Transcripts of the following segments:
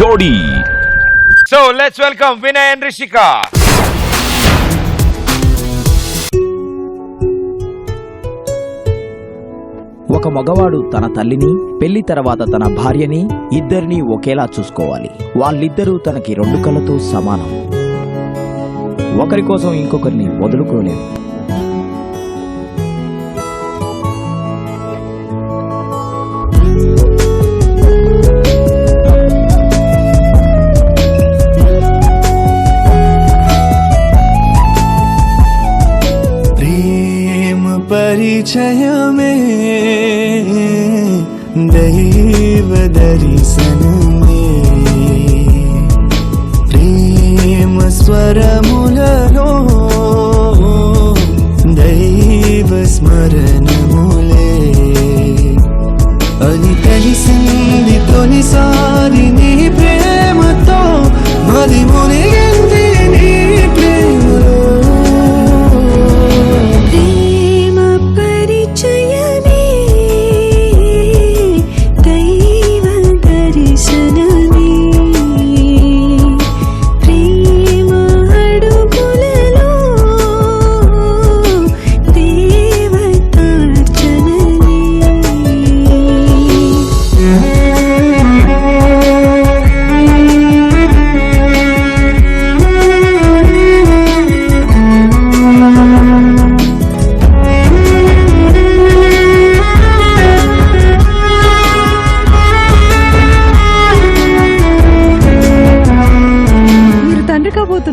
జోడీ. So let's welcome Vinay and Rishika ఒక మగవాడు తన తల్లిని పెళ్ళి తర్వాత తన భార్యని ఇద్దరిని ఒకేలా చూసుకోవాలి. వాళ్ళిద్దరూ తనకి రెండు కళ్ళతో సమానం. ఒకరి కోసం ఇంకొకరిని వదులుకోలేరు. परिचयमे दैव दर्शनमे प्रेम मे दैव स्मरणमुले मूलो। तलि सन्धि तोलि सा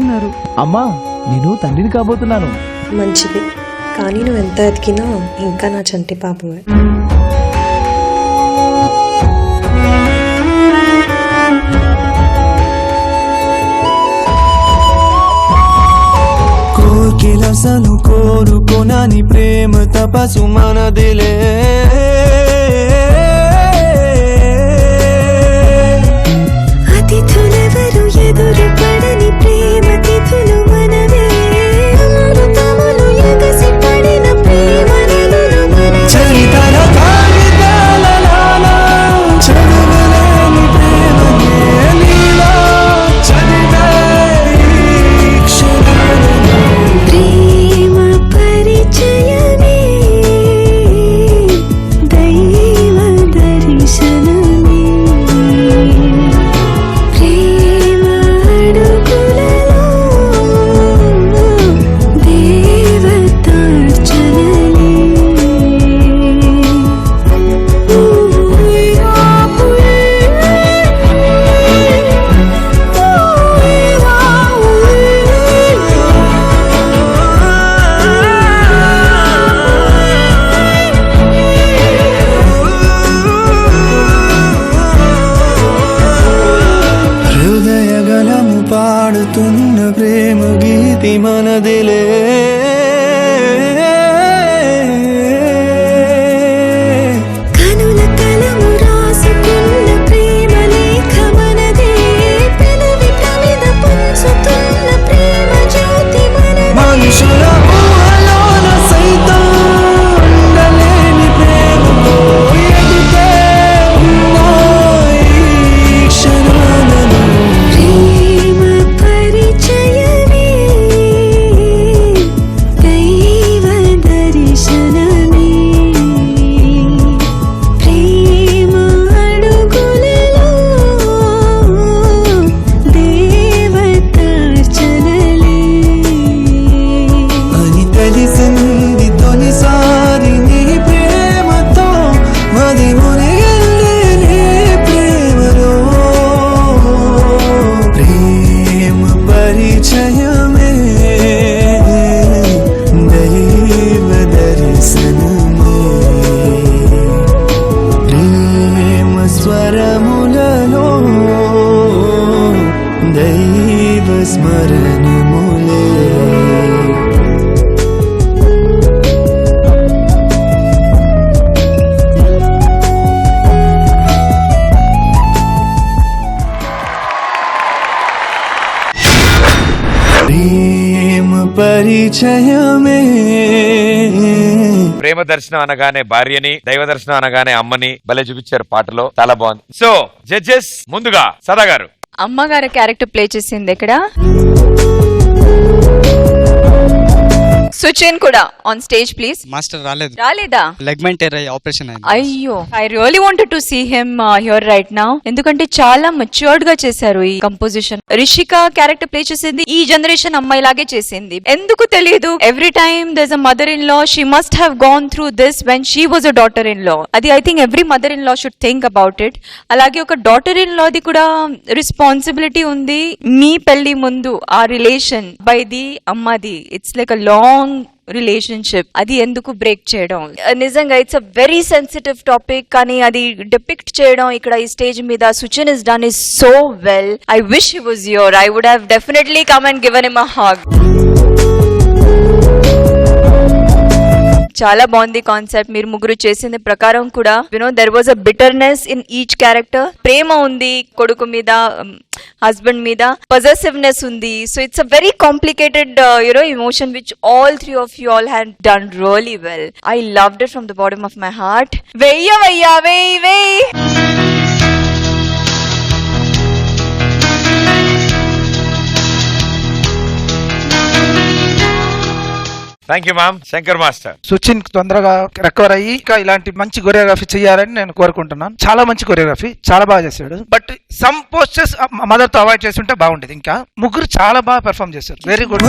కాబోతున్నారు అమ్మా నేను తండ్రిని కాబోతున్నాను. మంచిది. కానీ నువ్వు ఎంత ఎతికినా ఇంకా నా చంటి పాపమే. కోకిలసను కోరుకోనని ప్రేమ తపసు మనదిలే. మనదిలే ప్రేమ దర్శనం అనగానే భార్యని దైవ దర్శనం అనగానే అమ్మని భలే చూపించారు పాటలో. చాలా బాగుంది. సో జడ్జెస్ ముందుగా సదా గారు. అమ్మగారి క్యారెక్టర్ ప్లే చేసింది ఇక్కడ సుచిన్ కూడా ఆన్ స్టేజ్ ప్లీజ్ మాస్టర్ రాలేదు. రాలేదా? లెగ్మెంట్ ఆపరేషన్ అయింది. అయ్యో I really wanted to see him here right now ఎందుకంటే చాలా మచ్యూర్డ్గా చేశారు ఈ కంపోజిషన్ రిషిక క్యారెక్టర్ ప్లే చేసింది ఈ జనరేషన్ అమ్మాయి లాగే చేసింది. ఎందుకు తెలియదు every time there a mother in law she must have gone through this when she was a daughter in law అది I think every mother in law should think about it అలాగే ఒక daughter in లాది కూడా responsibility ఉంది. మీ పెళ్ళి ముందు ఆ relation by the అమ్మది. It's like a long long relationship అది ఎందుకు బ్రేక్ చేయడం? నిజంగా it's a very sensitive topic కానీ అది డిపిక్ట్ చేయడం ఇక్కడ ఈ స్టేజ్ మీద Suchin is done is so well I wish he was your I would have definitely come and given him a hug చాలా బాగుంది కాన్సెప్ట్ మీరు ముగ్గురు చేసిన ప్రకారం కూడా. You know there was a bitterness in each character ప్రేమ ఉంది కొడుకు మీద హస్బెండ్ మీద. పజెసివ్నెస్ ఉంది. So it's a very complicated you know emotion which all three of you all had done really well I loved it from the bottom of my heart వెయ్య వెయ్య వెయ్యి వెయ్యి thank you ma'am Shankar master Suchin తొందరగా recover అయ్యి ఇంకా ఇలాంటి మంచి choreography చేయాలని నేను కోరుకుంటున్నాను. చాలా మంచి కొరియోగ్రఫీ చాలా బాగా చేశాడు. బట్ సమ్ పోస్టర్స్ మదర్తో అవాయిడ్ చేస్తుంటే బాగుండేది. ఇంకా ముగ్గురు చాలా బాగా పెర్ఫామ్ చేశారు. Very good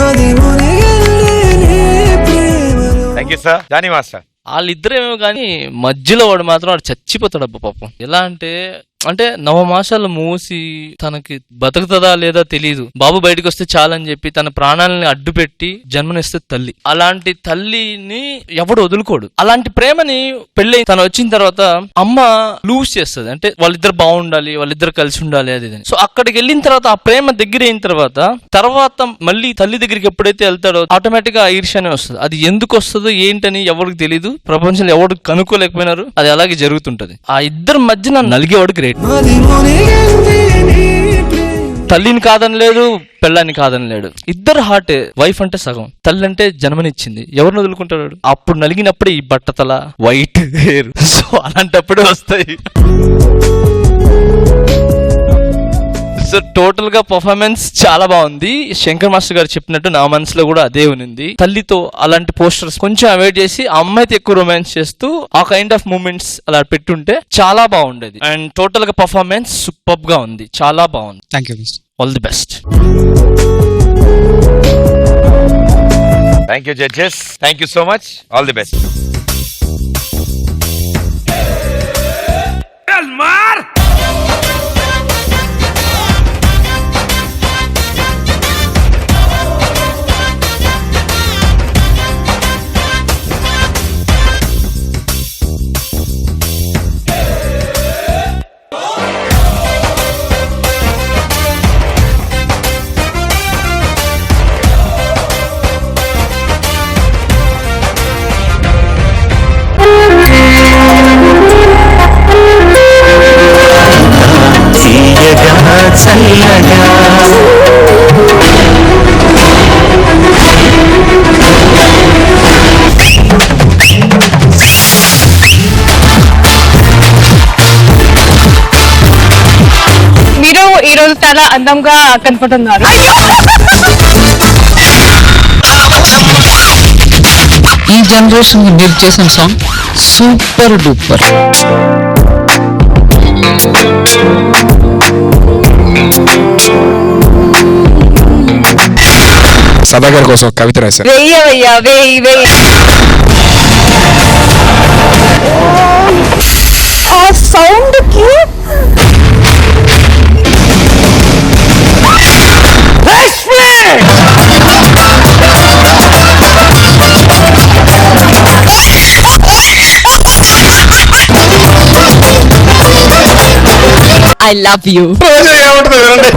thank you sir Johnny master వాళ్ళిద్దరేమో కానీ మధ్యలో వాడు మాత్రం వాడు చచ్చిపోతాడు అబ్బా పాపం. ఎలా అంటే అంటే నవమాసాలు మూసి తనకి బతుకుతుందా లేదా తెలియదు బాబు బయటకు వస్తే చాలని చెప్పి తన ప్రాణాలని అడ్డుపెట్టి జన్మనిస్తే తల్లి. అలాంటి తల్లిని ఎవడు వదులుకోడు. అలాంటి ప్రేమని పెళ్ళి తను వచ్చిన తర్వాత అమ్మ లూజ్ చేస్తుంది. అంటే వాళ్ళిద్దరు బాగుండాలి వాళ్ళిద్దరు కలిసి ఉండాలి అది ఇది. సో అక్కడికి వెళ్ళిన తర్వాత ఆ ప్రేమ దగ్గర అయిన తర్వాత తర్వాత మళ్ళీ తల్లి దగ్గరికి ఎప్పుడైతే వెళ్తాడో ఆటోమేటిక్గా ఈర్ష్యనే వస్తుంది. అది ఎందుకు వస్తుందో ఏంటని ఎవరికి తెలియదు ప్రపంచంలో ఎవరు కనుక్కోలేకపోయినారు. అది అలాగే జరుగుతుంటది. ఆ ఇద్దరు మధ్యన నలిగేవాడు గ్రేట్ తల్లిని కాదని లేదు పెళ్ళాన్ని కాదని లేడు. ఇద్దరు హార్ట్ వైఫ్ అంటే సగం. తల్లి అంటే జన్మనిచ్చింది. ఎవరిని వదులుకుంటాడు అప్పుడు నలిగినప్పుడే ఈ బట్టతల వైట్ హెయిర్. సో అలాంటప్పుడే వస్తాయి. సో టోటల్గా పర్ఫార్మెన్స్ చాలా బాగుంది. శంకర్ మాస్టర్ గారు చెప్పినట్టు నా మనసులో కూడా అదే ఉంది తల్లితో అలాంటి పోస్టర్స్ కొంచెం అవాయిడ్ చేసి అమ్మాయితో ఎక్కువ రొమాన్స్ చేస్తూ ఆ కైండ్ ఆఫ్ మూమెంట్స్ అలా పెట్టుంటే చాలా బాగుండేది. అండ్ టోటల్గా పర్ఫార్మెన్స్ సూపర్గా ఉంది. చాలా బాగుంది. Thank you all the best thank you judges thank you so much all the best చాలా అందంగా కనపడుతున్నారు. ఈ జనరేషన్ మీరు చేసిన సాంగ్ సూపర్ డూపర్ సదాగర్ కోసం ఒక కవిత రాశారు. వెయ్య వెయ్య వెయ్యి. వెయ్యి ఆ సౌండ్కి ఐ లవ్ యూ ఏమంటుంది? వినండి